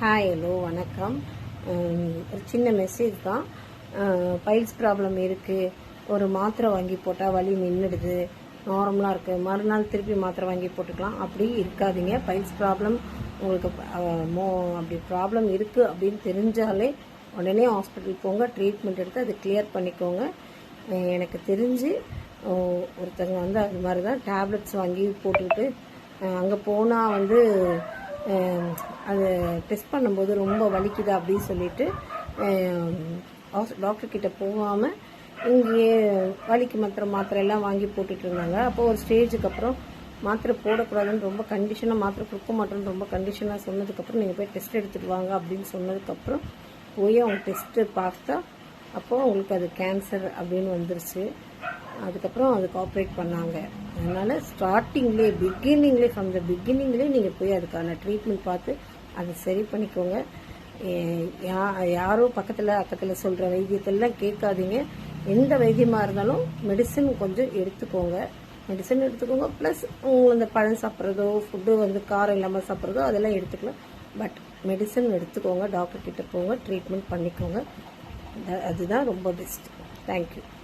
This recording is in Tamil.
ஹாய் ஹலோ வணக்கம். ஒரு சின்ன மெசேஜ் தான். பைல்ஸ் ப்ராப்ளம் இருக்குது ஒரு மாத்திரை வாங்கி போட்டால் வலி நின்றுடுது நார்மலாக இருக்குது மறுநாள் திருப்பி மாத்திரை வாங்கி போட்டுக்கலாம். அப்படி இருக்காதீங்க. பைல்ஸ் ப்ராப்ளம் உங்களுக்கு மோ அப்படி ப்ராப்ளம் இருக்குது அப்படின்னு தெரிஞ்சாலே உடனே ஹாஸ்பிட்டல் போங்க. ட்ரீட்மெண்ட் எடுத்து அதை கிளியர் பண்ணிக்கோங்க. எனக்கு தெரிஞ்சு ஒருத்தங்க வந்து அது மாதிரி தான் டேப்லெட்ஸ் வாங்கி போட்டுக்கிட்டு அங்கே போனால் வந்து அது டெஸ்ட் பண்ணும்போது ரொம்ப வலிக்குது அப்படின்னு சொல்லிட்டு டாக்டர் கிட்ட போகாமல் இங்கேயே வலிக்கு மாத்திரை மாத்திரை எல்லாம் வாங்கி போட்டுட்டு இருந்தாங்க. அப்போ ஒரு ஸ்டேஜுக்கு அப்புறம் மாத்திரை போடக்கூடாதுன்னு ரொம்ப கண்டிஷனாக மாத்திரை கொடுக்க மாட்டோம்னு ரொம்ப கண்டிஷனாக சொன்னதுக்கப்புறம் நீங்கள் போய் டெஸ்ட் எடுத்துகிட்டு வாங்க அப்படின்னு சொன்னதுக்கப்புறம் போய் அவங்க டெஸ்ட்டு பார்த்தா அப்போது அவங்களுக்கு அது கேன்சர் அப்படின்னு வந்துருச்சு. அதுக்கப்புறம் அதுக்கு ஆப்ரேட் பண்ணாங்க. அதனால் ஸ்டார்டிங்லேயே பிகினிங்லேயே ஃப்ரம் த பிகினிங்லேயே நீங்கள் போய் அதுக்கான ட்ரீட்மெண்ட் பார்த்து அதை சரி பண்ணிக்கோங்க. யா- யாரோ பக்கத்தில் அக்கத்தில் சொல்கிற வைத்தியத்தெல்லாம் கேட்காதீங்க. எந்த வைத்தியமாக இருந்தாலும் மெடிசன் கொஞ்சம் எடுத்துக்கோங்க. மெடிசன் எடுத்துக்கோங்க. ப்ளஸ் உங்களுக்கு இந்த பழம் சாப்பிட்றதோ ஃபுட்டு வந்து காரம் இல்லாமல் சாப்பிட்றதோ அதெல்லாம் எடுத்துக்கலாம். பட் மெடிசன் எடுத்துக்கோங்க. டாக்டர் கிட்டே போங்க. ட்ரீட்மெண்ட் பண்ணிக்கோங்க. அதுதான் ரொம்ப பெஸ்ட் தேங்க்யூ